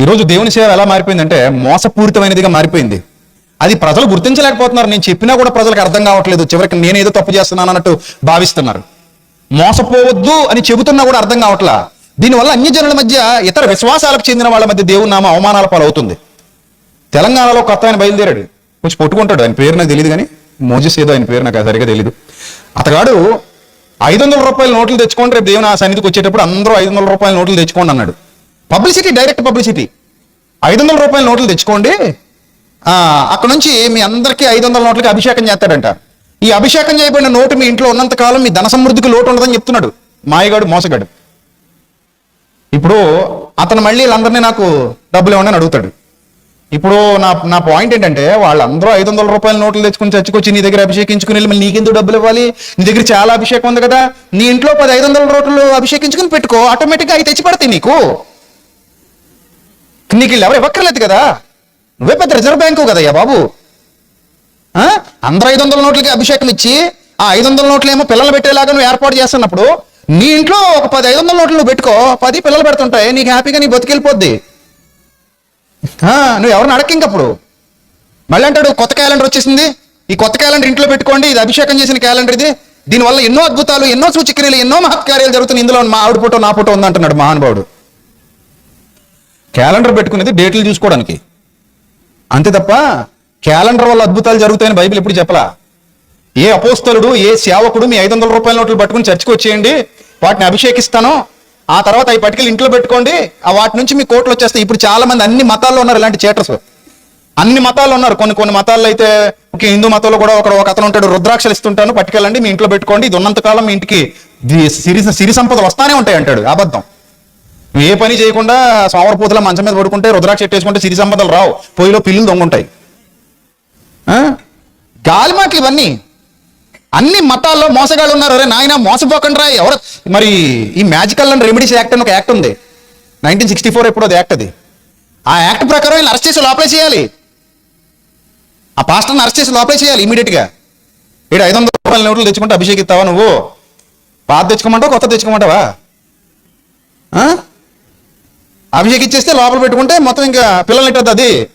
ఈరోజు దేవుని సేవ ఎలా మారిపోయిందంటే మోసపూరితమైనదిగా మారిపోయింది. అది ప్రజలు గుర్తించలేకపోతున్నారు. నేను చెప్పినా కూడా ప్రజలకు అర్థం కావట్లేదు. చివరికి నేనేదో తప్పు చేస్తున్నాను అన్నట్టు భావిస్తున్నారు. మోసపోవద్దు అని చెబుతున్నా కూడా అర్థం కావట్లా. దీనివల్ల అన్య జనుల మధ్య ఇతర విశ్వాసాలకు చెందిన వాళ్ళ మధ్య దేవుని నామ అవమానాల పాలవుతుంది. తెలంగాణలో కొత్త ఆయన బయలుదేరాడు. కొంచెం పొట్టుకుంటాడు. ఆయన పేరు నాకు తెలియదు కానీ మోజెస్ ఏదో ఆయన పేరు నాకు సరిగా తెలియదు అతగాడు ఐదు వందల రూపాయల నోట్లు తెచ్చుకోండి. రేపు దేవుని ఆ సన్నిధికి వచ్చేటప్పుడు అందరూ ఐదు వందల రూపాయల నోట్లు తెచ్చుకోండి అన్నాడు. పబ్లిసిటీ డైరెక్ట్ పబ్లిసిటీ ఐదు వందల రూపాయల నోట్లు తెచ్చుకోండి. అక్కడ నుంచి మీ అందరికీ ఐదు వందల నోట్లకి అభిషేకం చేస్తాడంట. ఈ అభిషేకం చేయబడిన నోటు మీ ఇంట్లో ఉన్నంత కాలం మీ ధన సమృద్ధికి లోటు ఉండదని చెప్తున్నాడు మాయగాడు మోసగాడు. ఇప్పుడు అతను మళ్ళీ వీళ్ళందరినీ నాకు డబ్బులు ఇవ్వండి అని అడుగుతాడు. ఇప్పుడు నా నా పాయింట్ ఏంటంటే వాళ్ళందరూ ఐదు వందల రూపాయల నోట్లు తెచ్చుకుని చచ్చుకొచ్చి నీ దగ్గర అభిషేకించుకుని వెళ్ళి మళ్ళీ నీకెందుకు డబ్బులు ఇవ్వాలి? నీ దగ్గర చాలా అభిషేకం ఉంది కదా. నీ ఇంట్లో పది ఐదు వందల నోట్లు అభిషేకించుకుని పెట్టుకో ఆటోమేటిక్గా అవి తెచ్చి పడతాయి నీకు. నీకు వీళ్ళు ఎవరు ఇవ్వక్కర్లేదు కదా? నువ్వే పెద్ద రిజర్వ్ బ్యాంకు కదయ్యా బాబు. అందరూ అందరు ఐదు వందల నోట్లకి అభిషేకం ఇచ్చి ఆ ఐదు వందల నోట్లు ఏమో పిల్లలు పెట్టేలాగా నువ్వు ఏర్పాటు చేస్తున్నప్పుడు నీ ఇంట్లో ఒక పది ఐదు వందల నోట్లు నువ్వు పెట్టుకో పది పిల్లలు పెడుతుంటాయి నీకు హ్యాపీగా నీ బతికెళ్ళిపోద్ది నువ్వు ఎవరిని అడగ ఇంకప్పుడు మళ్ళీ అంటాడు కొత్త క్యాలెండర్ వచ్చేసింది. ఈ కొత్త క్యాలెండర్ ఇంట్లో పెట్టుకోండి ఇది అభిషేకం చేసిన క్యాలెండర్ ఇది. దీనివల్ల ఎన్నో అద్భుతాలు ఎన్నో సూచక్రియలు ఎన్నో మహత్కార్యాలు జరుగుతున్నాయి. ఇందులో మా ఆవిడ ఫోటో నా ఫోటో ఉంది అంటున్నాడు మహానుభావుడు. క్యాలెండర్ పెట్టుకునేది డేట్లు చూసుకోవడానికి. అంతే తప్ప క్యాలెండర్ వల్ల అద్భుతాలు జరుగుతాయని బైబిల్ ఎప్పుడు చెప్పలా? ఏ అపోస్తలుడు ఏ సేవకుడు మీ ఐదు వందల రూపాయల నోట్లు పట్టుకుని చర్చకు వచ్చేయండి వాటిని అభిషేకిస్తాను ఆ తర్వాత అవి పట్టుకెళ్ళి ఇంట్లో పెట్టుకోండి ఆ వాటి నుంచి మీ కోట్లు వచ్చేస్తాయి. ఇప్పుడు చాలా మంది అన్ని మతాల్లో ఉన్నారు ఇలాంటి చేటర్స్. అన్ని మతాల్లో ఉన్నారు. కొన్ని కొన్ని మతాల్లో అయితే ఒక హిందూ మతంలో కూడా ఒక ఒక అతను ఉంటాడు రుద్రాక్షలు ఇస్తుంటాను పట్టుకెళ్ళండి మీ ఇంట్లో పెట్టుకోండి ఇది ఉన్నంత కాలం మీ ఇంటికి సిరి సిరి సంపదలు వస్తానే ఉంటాయి అంటాడు అబద్ధం. నువ్వు ఏ పని చేయకుండా సోమరపూతల మంచం మీద పడుకుంటే రుద్రాక్ష ఎట్టేసుకుంటే సిరి సంపదలు రావు. పొయ్యిలో పిల్లులు దొంగుంటాయి. గాలి మాటలు ఇవన్నీ. అన్ని మతాల్లో మోసగాళ్ళు ఉన్నారు. అరే నాయన మోసపోకండి రా. ఎవరు? మరి ఈ మ్యాజికల్ అండ్ రెమెడీస్ యాక్ట్ అని ఒక యాక్ట్ ఉంది. నైన్టీన్ సిక్స్టీ ఫోర్ ఎప్పుడు అది యాక్ట్ అది. ఆ యాక్ట్ ప్రకారం వీళ్ళు అరెస్ట్ చేసి లోపలే చేయాలి. ఆ పాస్టర్ని అరెస్ట్ చేసి లోపలే చేయాలి ఇమీడియట్గా. గా ఇక్కడ ఐదు వందల రూపాయల నోట్లు తెచ్చుకుంటే అభిషేకిస్తావా నువ్వు? పాత తెచ్చుకోమంటావా కొత్త తెచ్చుకోమంటావా? అభిషేకిచ్చేస్తే లోపల పెట్టుకుంటే మొత్తం ఇంకా పిల్లలు ఇట్టద్దు అది.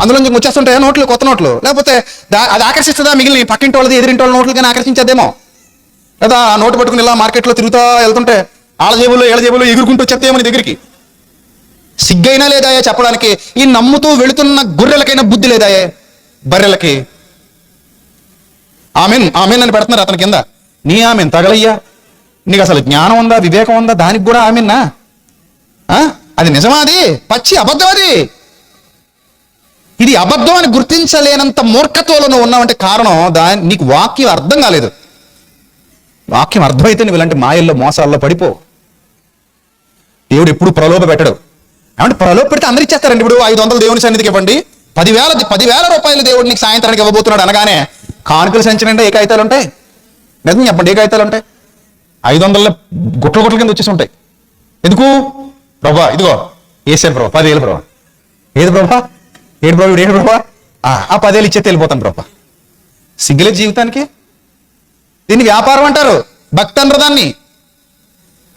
అందులో నుంచి వచ్చేస్తుంటాయా నోట్లు కొత్త నోట్లు? లేకపోతే అది ఆకర్షిస్తుందా మిగిలిన పక్కింటి వాళ్ళది ఎదిరింటి వాళ్ళ నోట్లు కానీ ఆకర్షించేదేమో లేదా నోటు పట్టుకుని ఇలా మార్కెట్లో తిరుగుతా వెళ్తుంటే ఆళ్ళ జేబులో ఏళ్ళ జేబులో ఎగురుకుంటూ వచ్చేస్తేమో నీ దగ్గరికి? సిగ్గైనా లేదాయే చెప్పడానికి? ఈ నమ్ముతూ వెళుతున్న గొర్రెలకైనా బుద్ధి లేదాయే? బర్రెలకి. ఆమెన్ ఆమెన్ అని పెడుతున్నారు అతని కింద. నీ ఆమెన్ తగలయ్యా. నీకు అసలు జ్ఞానం ఉందా వివేకం ఉందా? దానికి కూడా ఆమెన్నా? ఆ? అది నిజమా అది పచ్చి అబద్ధం అది ఇది అబద్ధం అని గుర్తించలేనంత మూర్ఖత్వంలో నువ్వు ఉన్నావంటే కారణం దాని నీకు వాక్యం అర్థం కాలేదు. వాక్యం అర్థమైతే నువ్వు ఇలాంటి మాయల్లో మోసాల్లో పడిపో. దేవుడు ఎప్పుడు ప్రలోభ పెట్టడు. ఏమంటే ప్రలోభ పెడితే అందరు ఇచ్చేస్తారండి ఇప్పుడు ఐదు వందలు దేవుని సన్నిధికి ఇవ్వండి. పదివేల పదివేల రూపాయలు దేవుడు నీకు సాయంత్రానికి ఇవ్వబోతున్నాడు అనగానే కానుకలు సంచి నిండా ఏ కాగితాలు ఉంటాయి. నిజం చెప్పండి ఏ కాగితాలు ఉంటాయి. ఐదు వందల గుట్ల గుట్ల కింద వచ్చేసి ఉంటాయి. ఎందుకు? ప్రభా ఇదిగో వేసాను ప్రభా పదివేలు ప్రభా. ఏది ప్రభా? ఏడు ప్రభా ఏడు ప్రభా? ఆ, ఆ పదేళ్ళు ఇచ్చేది వెళ్ళిపోతాను ప్రభా. సిగ్గులేదు జీవితానికి? దీన్ని వ్యాపారం అంటారు భక్తి అనరు దాన్ని.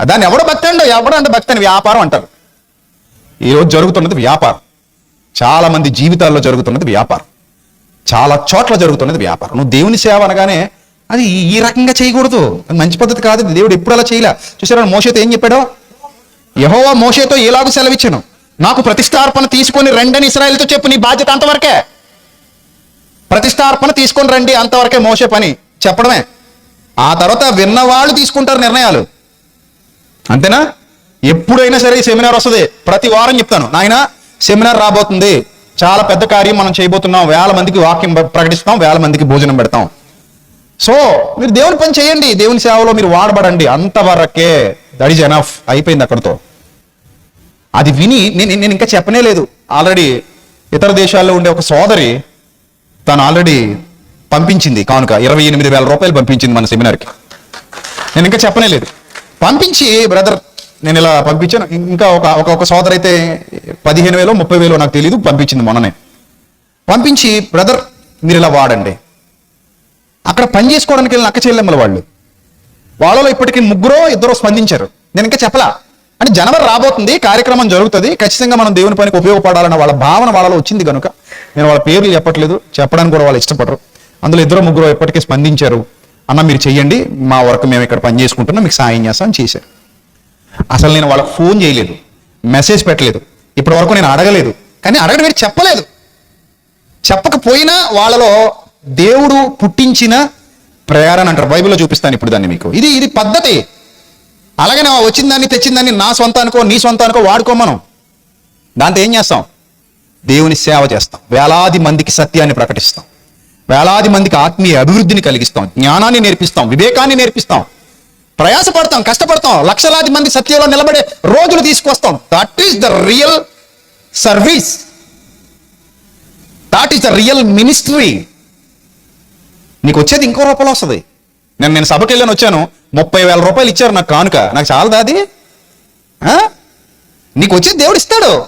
దాన్ని ఎవడో భక్తి అండో ఎవడో అంటే భక్తి అని వ్యాపారం అంటారు. ఈరోజు జరుగుతున్నది వ్యాపారం. చాలా మంది జీవితాల్లో జరుగుతున్నది వ్యాపారం. చాలా చోట్ల జరుగుతున్నది వ్యాపారం. నువ్వు దేవుని సేవ అనగానే అది ఈ- రకంగా చేయకూడదు. మంచి పద్ధతి కాదు దేవుడు ఎప్పుడు అలా చేయలే. చూసారా మోషతో ఏం చెప్పాడో? యహోవా మోషేతో ఎలాగూ సెలవిచ్చాను. నాకు ప్రతిష్టార్పణ తీసుకొని రెండని ఇస్రాయల్తో చెప్పు నీ బాధ్యత అంతవరకే. ప్రతిష్టార్పణ తీసుకొని రండి అంతవరకే మోసే పని. చెప్పడమే. ఆ తర్వాత విన్నవాళ్ళు తీసుకుంటారు నిర్ణయాలు. అంతేనా? ఎప్పుడైనా సరే సెమినార్ వస్తుంది. ప్రతి వారం చెప్తాను. నాయన సెమినార్ రాబోతుంది. చాలా పెద్ద కార్యం మనం చేయబోతున్నాం. వేల మందికి వాక్యం ప్రకటిస్తాం. వేల మందికి భోజనం పెడతాం. సో మీరు దేవుని పని చేయండి. దేవుని సేవలో మీరు వాడబడండి. అంతవరకే. దట్ ఈజ్ ఎనఫ్ అయిపోయింది అక్కడతో. అది విని నేను నేను ఇంకా చెప్పనే లేదు. ఆల్రెడీ ఇతర దేశాల్లో ఉండే ఒక సోదరి తను ఆల్రెడీ పంపించింది. కానుక ఇరవై ఎనిమిది వేల రూపాయలు పంపించింది మన సెమినార్కి నేను ఇంకా చెప్పనే లేదు. పంపించి బ్రదర్ నేను ఇలా పంపించాను. ఇంకా ఒక ఒక ఒక సోదరు అయితే పదిహేను వేలో ముప్పై వేలో నాకు తెలియదు పంపించింది మొన్ననే. పంపించి బ్రదర్ మీరు ఇలా వాడండి. అక్కడ పని చేసుకోవడానికి వెళ్ళిన అక్క చెల్లెమ్మల వాళ్ళు. వాళ్ళలో ఇప్పటికి ముగ్గురో ఇద్దరు స్పందించారు. నేను ఇంకా చెప్పలా. అంటే జనవరి రాబోతుంది కార్యక్రమం జరుగుతుంది ఖచ్చితంగా మనం దేవుని పనికి ఉపయోగపడాలన్న వాళ్ళ భావన వాళ్ళలో వచ్చింది కనుక నేను వాళ్ళ పేర్లు చెప్పట్లేదు చెప్పడానికి కూడా వాళ్ళు ఇష్టపడరు. అందులో ఇద్దరు ముగ్గురు ఇప్పటికే స్పందించారు. అన్న మీరు చెయ్యండి మా వరకు మేము ఇక్కడ పని చేసుకుంటున్నాం మీకు సాయం చేస్తాం చేశారు. అసలు నేను వాళ్ళకి ఫోన్ చేయలేదు మెసేజ్ పెట్టలేదు ఇప్పటి వరకు నేను అడగలేదు కానీ అడగడం మీరు చెప్పలేదు. చెప్పకపోయినా వాళ్ళలో దేవుడు పుట్టించిన ప్రేరణ అంటారు. బైబిల్లో చూపిస్తాను ఇప్పుడు దాన్ని మీకు. ఇది ఇది పద్ధతి. అలాగనే వచ్చిన దాన్ని తెచ్చిందాన్ని నా సొంతానికో నీ సొంతానికో వాడుకో మనం. దాంతో ఏం చేస్తాం? దేవుని సేవ చేస్తాం. వేలాది మందికి సత్యాన్ని ప్రకటిస్తాం. వేలాది మందికి ఆత్మీయ అభివృద్ధిని కలిగిస్తాం. జ్ఞానాన్ని నేర్పిస్తాం. వివేకాన్ని నేర్పిస్తాం. ప్రయాసపడతాం కష్టపడతాం. లక్షలాది మంది సత్యంలో నిలబడే రోజులు తీసుకొస్తాం. That is the real service that is the real ministry నీకు వచ్చేది ఇంకో రూపంలో వస్తుంది. నేను నేను సభకి వెళ్ళాను వచ్చాను. ముప్పై వేల రూపాయలు ఇచ్చారు నాకు కానుక. నాకు చాలదా అది? నీకు వచ్చేది దేవుడు ఇస్తాడు.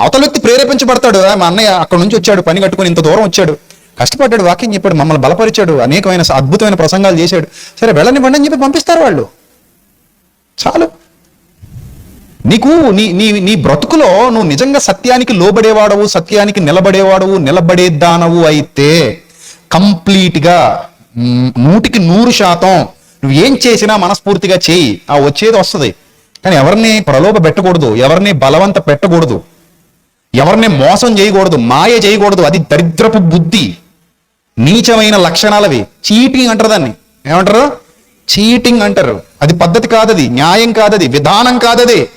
అవతల వ్యక్తి ప్రేరేపించబడతాడు. "ఆ, మా అన్నయ్య అక్కడ నుంచి వచ్చాడు పని కట్టుకుని ఇంత దూరం వచ్చాడు. కష్టపడ్డాడు వాక్యం చెప్పాడు మమ్మల్ని బలపరిచాడు అనేకమైన అద్భుతమైన ప్రసంగాలు చేశాడు. సరే వెళ్ళనివ్వండి అని చెప్పి పంపిస్తారు వాళ్ళు. చాలు. నీకు నీ నీ నీ బ్రతుకులో నువ్వు నిజంగా సత్యానికి లోబడేవాడవు సత్యానికి నిలబడేవాడవు నిలబడేదానవు అయితే కంప్లీట్గా నూటికి నూరు శాతం నువ్వు ఏం చేసినా మనస్ఫూర్తిగా చేయి. ఆ వచ్చేది వస్తుంది. కానీ ఎవరిని ప్రలోభ పెట్టకూడదు. ఎవరిని బలవంత పెట్టకూడదు. ఎవరిని మోసం చేయకూడదు. మాయ చేయకూడదు. అది దరిద్రపు బుద్ధి. నీచమైన లక్షణాలవి. చీటింగ్ అంటారు దాన్ని. ఏమంటారు? చీటింగ్ అంటారు. అది పద్ధతి కాదది. న్యాయం కాదది. విధానం కాదది.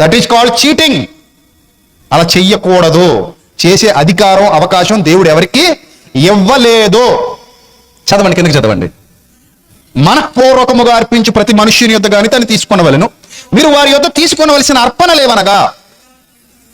దట్ ఈస్ కాల్డ్ చీటింగ్ అలా చెయ్యకూడదు. చేసే అధికారం అవకాశం దేవుడు ఎవరికి ఇవ్వలేదు. చదవండి కిందకి చదవండి. మనఃపూర్వకముగా అర్పించి ప్రతి మనుష్యుని యొద్ద కానీ తను తీసుకొనవలను. మీరు వారి యొద్ద తీసుకొనవలసిన అర్పణలేవనగా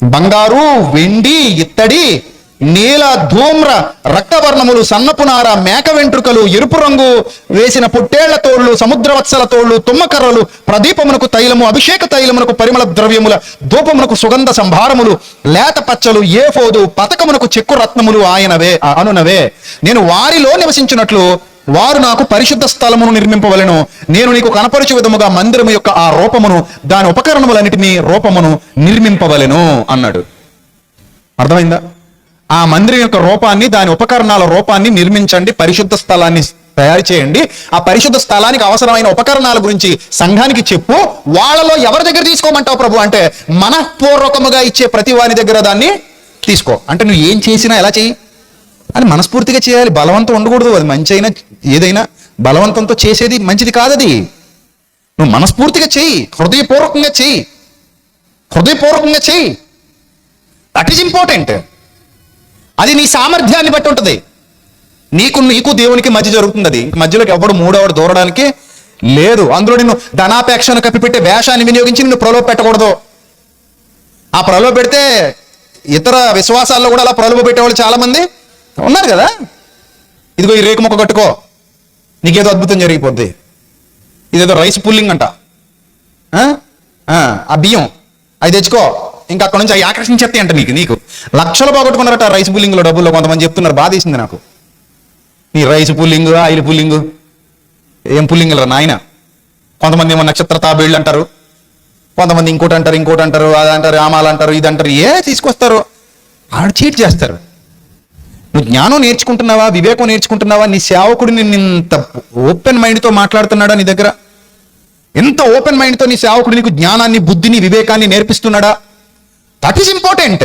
బంగారు వెండి ఇత్తడి నీల ధూమ్ర రక్తవర్ణములు సన్నపునార మేక వెంట్రుకలు ఎరుపు రంగు వేసిన పుట్టేళ్ళ తోళ్ళు సముద్రవత్సల తోళ్ళు తుమ్మకర్రలు ప్రదీపమునకు తైలము అభిషేక తైలమునకు పరిమళ ద్రవ్యముల ధూపమునకు సుగంధ సంభారములు లేత పచ్చలు ఏఫోదు పతకమునకు చెక్కు రత్నములు ఆయనవే అనునవే. నేను వారిలో నివసించినట్లు వారు నాకు పరిశుద్ధ స్థలమును నిర్మింపవలెను. నేను నీకు కనపరచు విధముగా మందిరము యొక్క ఆ రూపమును దాని ఉపకరణములన్నిటినీ రూపమును నిర్మింపవలెను అన్నాడు. అర్థమైందా? ఆ మందిరం యొక్క రూపాన్ని దాని ఉపకరణాల రూపాన్ని నిర్మించండి పరిశుద్ధ స్థలాన్ని తయారు చేయండి. ఆ పరిశుద్ధ స్థలానికి అవసరమైన ఉపకరణాల గురించి సంఘానికి చెప్పు. వాళ్ళలో ఎవరి దగ్గర తీసుకోమంటావు ప్రభు అంటే మనఃపూర్వకముగా ఇచ్చే ప్రతి వాని దగ్గర దాన్ని తీసుకో. అంటే నువ్వు ఏం చేసినా ఎలా చెయ్యి? అని మనస్ఫూర్తిగా చేయాలి. బలవంతం ఉండకూడదు. అది మంచి అయినా ఏదైనా బలవంతంతో చేసేది మంచిది కాదది. నువ్వు మనస్ఫూర్తిగా చెయ్యి. హృదయపూర్వకంగా చెయ్యి. హృదయపూర్వకంగా చెయ్యి. దట్ ఈజ్ ఇంపార్టెంట్ అది నీ సామర్థ్యాన్ని బట్టి ఉంటుంది. నీకు నీకు దేవునికి మధ్య జరుగుతుంది అది మధ్యలోకి ఎవడు మూడవడు దూరడానికి లేదు. అందులో నిన్ను ధనాపేక్షను కప్పిపెట్టే వేషాన్ని వినియోగించి నిన్ను ప్రలోభ పెట్టకూడదు. ఆ ప్రలోభ పెడితే ఇతర విశ్వాసాల్లో కూడా అలా ప్రలోభ పెట్టేవాళ్ళు చాలా మంది ఉన్నారు కదా? ఇదిగో ఈ రేకు మొక్క కట్టుకో. నీకేదో అద్భుతం జరిగిపోద్ది. ఇదేదో రైస్ పుల్లింగ్ అంట. ఆ? బియ్యం. అది తెచ్చుకో. ఇంకా అక్కడ నుంచి అవి ఆకర్షించేస్తే అంట నీకు నీకు. లక్షలు పోగొట్టుకున్నారట రైస్ పుల్లింగ్లో డబ్బుల్లో కొంతమంది చెప్తున్నారు బాధేసింది నాకు. నీ రైస్ పుల్లింగ్ ఆయిల్ పుల్లింగ్ ఏం పుల్లింగ్ రా నాయన? కొంతమంది ఏమో నక్షత్ర తాబేళ్ళు అంటారు కొంతమంది ఇంకోటి అంటారు ఇంకోటి అంటారు అది అంటారు ఆమాలు అంటారు ఇది అంటారు ఏ తీసుకొస్తారు? ఆడు చీట్ చేస్తారు. నువ్వు జ్ఞానం నేర్చుకుంటున్నావా వివేకం నేర్చుకుంటున్నావా? నీ సేవకుడు నిన్ను ఇంత ఓపెన్ మైండ్తో మాట్లాడుతున్నాడా నీ దగ్గర? ఎంత ఓపెన్ మైండ్తో నీ సేవకుడు నీకు జ్ఞానాన్ని బుద్ధిని వివేకాన్ని నేర్పిస్తున్నాడా? That is important